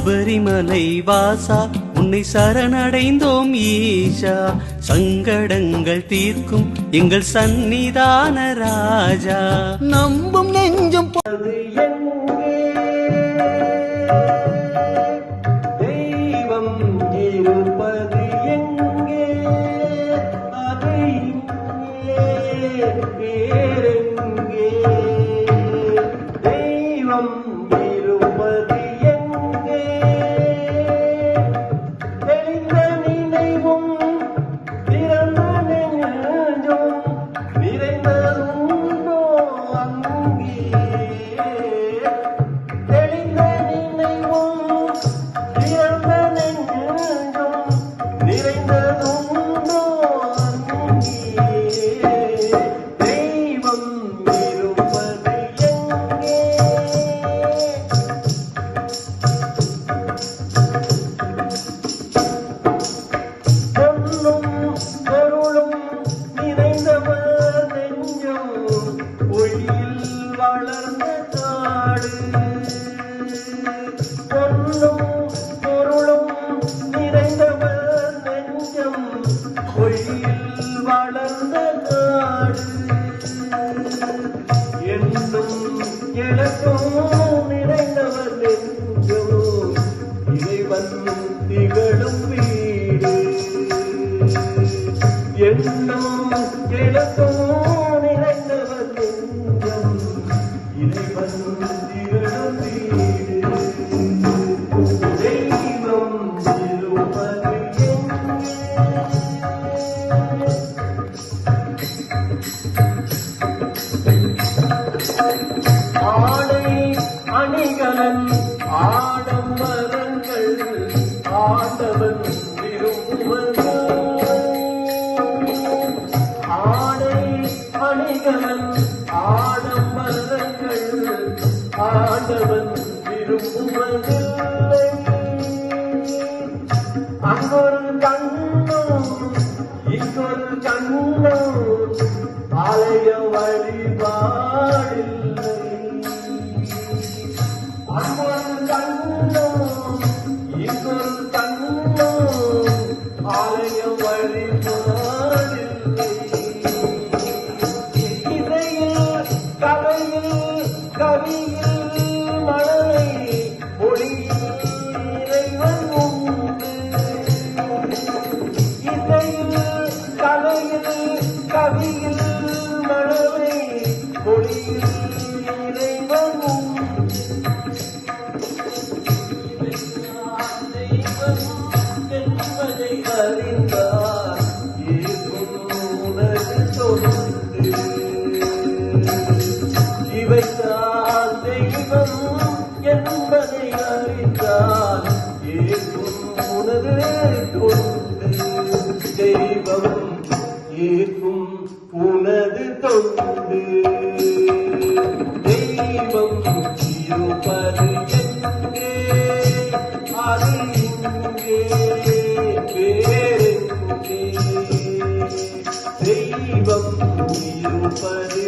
சபரிமலை வாசா உன்னை சரணடைந்தோம் ஈஷா. சங்கடங்கள் தீர்க்கும் எங்கள் சந்நிதான ராஜா. நம்பும் நெஞ்சும் தெய்வம் இருப்பது நிறைந்தவர் நெஞ்சம் ஒளியில் வளர்ந்த காடு பொன்னும் பொருளும் நிறைந்தவர் நெஞ்சம் ஒளியில் வளர்ந்த காடு என்றும் எனக்கும் நிறைந்தவர் நெஞ்சம் இறைவன் திகழும் வீடு எண்ணம் எனக்கும் நிறைந்தவர் இறைவன். அணிகலன் ஆடம்பரங்கள் ஆண்டவன் விரும்புவதில்லை. அங்கொரு கண்ணும் இங்கொரு கண்ணும் ஆலய வழிபாடில்லை. கலையில் கவியில் மழலை ஒளியில் இறைவன் உண்டு. இசையில் கலையில் கவியில் மழலை ஒளியில் இறைவன் உண்டு. என்பதை அறிந்தார் தெய்வம் என்பதை அறிந்தார் ஏற்கும் உனது தொண்டு தெய்வம் ஏற்கும் உனது தொண்டு. தெய்வம் இருப்பது எங்கே? அது இங்கே வேறெங்கே தெய்வம் இருப்பது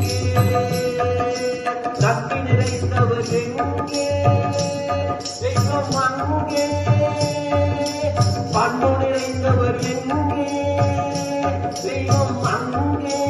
எங்கே? தெய்வம் அங்கே பண்பு நிறைந்தவர் எங்கே தெய்வம் அங்கே